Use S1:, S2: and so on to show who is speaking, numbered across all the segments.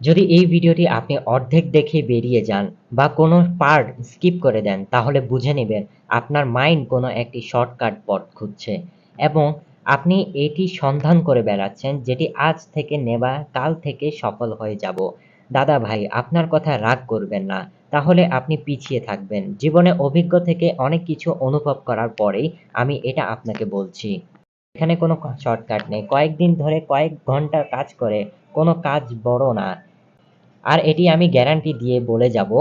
S1: যদি এই ভিডিওটি আপনি অর্ধেক দেখে বেরিয়ে যান বা কোনো পার্ট স্কিপ করে দেন, তাহলে বুঝে নেবেন আপনার মাইন্ড কোনো একটি শর্টকাট পথ খুঁজছে এবং আপনি এটি সন্ধান করে বেড়াচ্ছেন যেটি আজ থেকে নেবা, কাল থেকে সফল হয়ে যাব। দাদা ভাই, আপনার কথা রাগ করবেন না। তাহলে আপনি পিছিয়ে থাকবেন। জীবনে অভিজ্ঞ থেকে অনেক কিছু অনুভব করার পরেই আমি এটা আপনাকে বলছি। এখানে কোনো শর্টকাট নেই। কয়েকদিন ধরে কয়েক ঘণ্টা কাজ করে কোনো কাজ বড় না। আর এটি আমি গ্যারান্টি দিয়ে বলে যাব,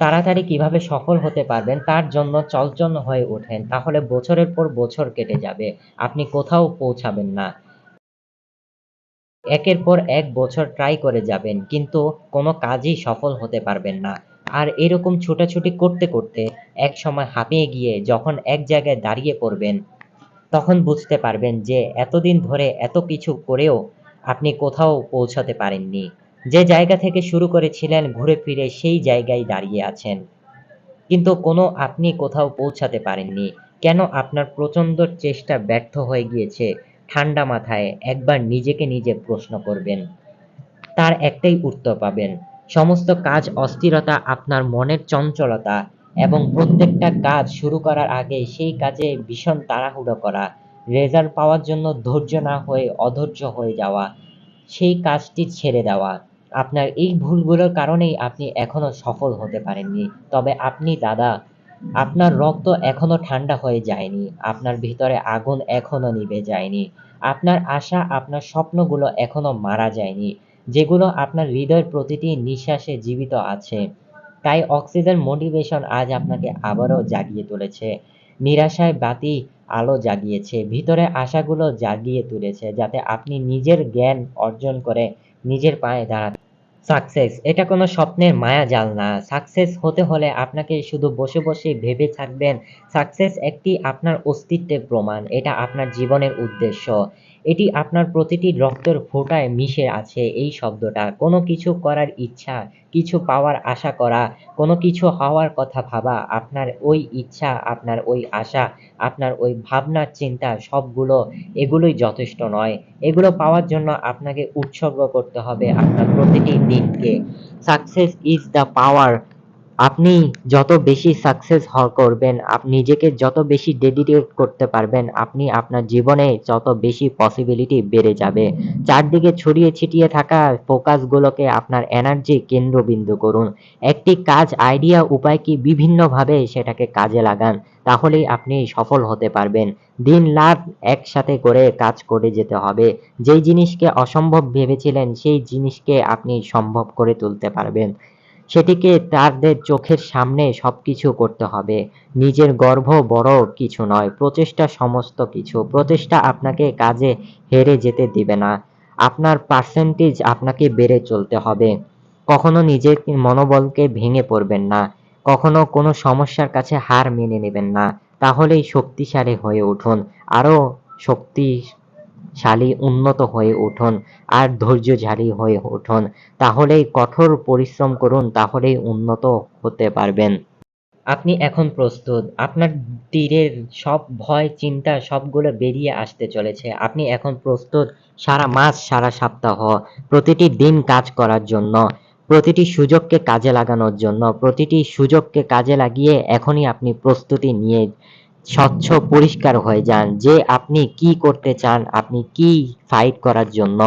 S1: তাড়াতাড়ি কীভাবে সফল হতে পারবেন তার জন্য চলচল হয়ে ওঠেন, তাহলে বছরের পর বছর কেটে যাবে, আপনি কোথাও পৌঁছাবেন না। একের পর এক বছর ট্রাই করে যাবেন, কিন্তু কোনো কাজই সফল হতে পারবেন না। আর এরকম ছোটাছুটি করতে করতে এক সময় হাঁপিয়ে গিয়ে যখন এক জায়গায় দাঁড়িয়ে পড়বেন, তখন বুঝতে পারবেন যে এতদিন ধরে এত কিছু করেও আপনি কোথাও পৌঁছাতে পারেননি। যে জায়গা থেকে শুরু করেছিলেন ঘুরে ফিরে সেই জায়গায় দাঁড়িয়ে আছেন। কিন্তু কোনো আপনি কোথাও পৌঁছাতে পারেননি। কেন আপনার প্রচণ্ড চেষ্টা ব্যর্থ হয়ে গিয়েছে? ঠান্ডা মাথায় একবার নিজেকে নিজে প্রশ্ন করবেন। তার একটাই উত্তর পাবেন, সমস্ত কাজ অস্থিরতা, আপনার মনের চঞ্চলতা এবং প্রত্যেকটা কাজ শুরু করার আগে সেই কাজে ভীষণ তাড়াহুড়ো করা, রেজাল্ট পাওয়ার জন্য ধৈর্য না হয়ে অধৈর্য হয়ে যাওয়া সেই কাজটি ছেড়ে দেওয়া। আপনার এই ভুলগুলোর কারণেই আপনি এখনও সফল হতে পারেননি। তবে আপনি দাদা, আপনার রক্ত এখনও ঠান্ডা হয়ে যায়নি। আপনার ভিতরে আগুন এখনও নিভে যায়নি। আপনার আশা, আপনার স্বপ্নগুলো এখনও মারা যায়নি। যেগুলো আপনার হৃদয়ের প্রতিটি নিঃশ্বাসে জীবিত আছে। তাই অক্সিজেন মোটিভেশন আজ আপনাকে আবারও জাগিয়ে তুলেছে। নিরাশায় বাতি আলো জাগিয়েছে। ভিতরে আশাগুলো জাগিয়ে তুলেছে যাতে আপনি নিজের জ্ঞান অর্জন করে নিজের পায়ে দাঁড়াতে সাকসেস, এটা কোনো স্বপ্নের মায়াজাল না। সাকসেস হতে হলে আপনাকে শুধু বসে বসে ভেবে থাকবেন, সাকসেস একটি আপনার অস্তিত্বের প্রমাণ, এটা আপনার জীবনের উদ্দেশ্য। এটি আপনার প্রতিটি রক্তের ফোঁটায় মিশে আছে এই শব্দটা। কোনো কিছু করার ইচ্ছা কিছু পাওয়ার আশা করা, কোনো কিছু হওয়ার কথা ভাবা, আপনার ওই ইচ্ছা, আপনার ওই আশা, আপনার ওই ভাবনার চিন্তা, সবগুলো, এগুলোই যথেষ্ট নয়। এগুলো পাওয়ার জন্য আপনাকে উৎসর্গ করতে হবে আপনার প্রতিটি দিনকে। সাকসেস ইজ দ্য পাওয়ার আপনি যত বেশি সাকসেস করবেন আপনি নিজেকে যত বেশি ডেডিকেট করতে পারবেন, আপনি আপনার জীবনে যত বেশি পসিবিলিটি বেড়ে যাবে। চারদিকে ছড়িয়ে ছিটিয়ে থাকা ফোকাসগুলোকে আপনার এনার্জি কেন্দ্রবিন্দু করুন। একটি কাজ আইডিয়া উপায় কি বিভিন্নভাবে সেটাকে কাজে লাগান, তাহলেই আপনি সফল হতে পারবেন। দিন, রাত একসাথে করে কাজ করে যেতে হবে। যেই জিনিসকে অসম্ভব ভেবেছিলেন, সেই জিনিসকে আপনি সম্ভব করে তুলতে পারবেন। সেটিকে তাদের চোখের সামনে সবকিছু করতে হবে। নিজের গর্ব বড় কিছু নয়, প্রচেষ্টা সমস্ত কিছু। প্রচেষ্টা আপনাকে কাজে হেরে যেতে দিবে না। আপনার পার্সেন্টেজ আপনাকে বেড়ে চলতে হবে। কখনো নিজের মনোবলকে ভেঙে পড়বেন না। কখনো কোনো সমস্যার কাছে হার মেনে নেবেন না। তাহলেই শক্তিশালী হয়ে উঠুন। আরও শক্তিশালী উন্নত হয়ে উঠুন আর ধৈর্যশালী হয়ে উঠুন। তাহলেই কঠোর পরিশ্রম করুন, তাহলেই উন্নত হতে পারবেন। আপনি এখন প্রস্তুত। আপনার তীরের সব ভয়, চিন্তা সবগুলো বেরিয়ে আসতে চলেছে। আপনি এখন প্রস্তুত সারা মাস, সারা সপ্তাহ, প্রতিটি দিন কাজ করার জন্য, প্রতিটি সুযোগকে কাজে লাগানোর জন্য, প্রতিটি সুযোগকে কাজে লাগিয়ে এখনই আপনি প্রস্তুতি নিয়ে স্বচ্ছ পরিষ্কার হয়ে যান যে আপনি কি করতে চান আপনি কি ফাইট করার জন্য।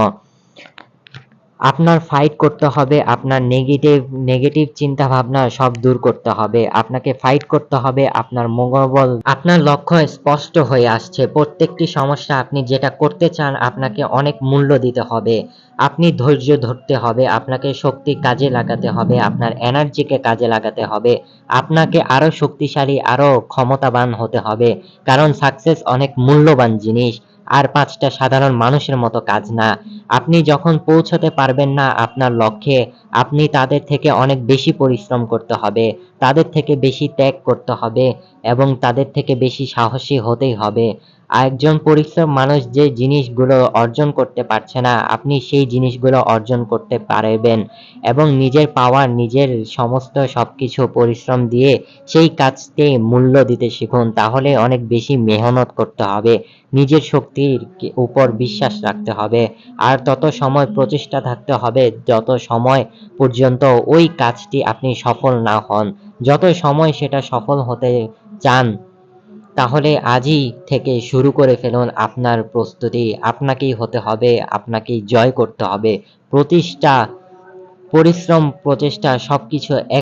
S1: আপনার ফাইট করতে হবে, আপনার নেগেটিভ নেগেটিভ চিন্তা ভাবনা সব দূর করতে হবে, আপনাকে ফাইট করতে হবে, আপনার মনোবল আপনার লক্ষ্য স্পষ্ট হয়ে আসছে। প্রত্যেকটি সমস্যা আপনি যেটা করতে চান, আপনাকে অনেক মূল্য দিতে হবে। আপনি ধৈর্য ধরতে হবে, আপনাকে শক্তি কাজে লাগাতে হবে, আপনার এনার্জিকে কাজে লাগাতে হবে, আপনাকে আরও শক্তিশালী, আরও ক্ষমতাবান হতে হবে। কারণ সাকসেস অনেক মূল্যবান জিনিস। আর পাঁচটা সাধারণ মানুষের মতো কাজ না। আপনি যখন পৌঁছতে পারবেন না আপনার লক্ষ্যে, আপনি তাদের থেকে অনেক বেশি পরিশ্রম করতে হবে, তাদের থেকে বেশি ত্যাগ করতে হবে এবং তাদের থেকে বেশি সাহসী হতেই হবে। একজন পরিশ্রম মানুষ যে জিনিসগুলো অর্জন করতে পারছে না, আপনি সেই জিনিসগুলো অর্জন করতে পারবেন এবং নিজের পাওয়ার নিজের সমস্ত সবকিছু পরিশ্রম দিয়ে সেই কাজকে মূল্য দিতে শিখুন। তাহলে অনেক বেশি মেহনত করতে হবে, নিজের শক্তির উপর বিশ্বাস রাখতে হবে। আর তত সময় প্রচেষ্টা থাকতে হবে, যত সময় পর্যন্ত ওই কাজটি আপনি সফল না হন। যত সময় সেটা সফল হতে চান তাহলে আজই থেকে শুরু করে ফেলুন আপনার প্রস্তুতি। আপনাকেই হতে হবে, আপনাকেই জয় করতে হবে। প্রতিষ্ঠা, পরিশ্রম, প্রচেষ্টা সবকিছু এক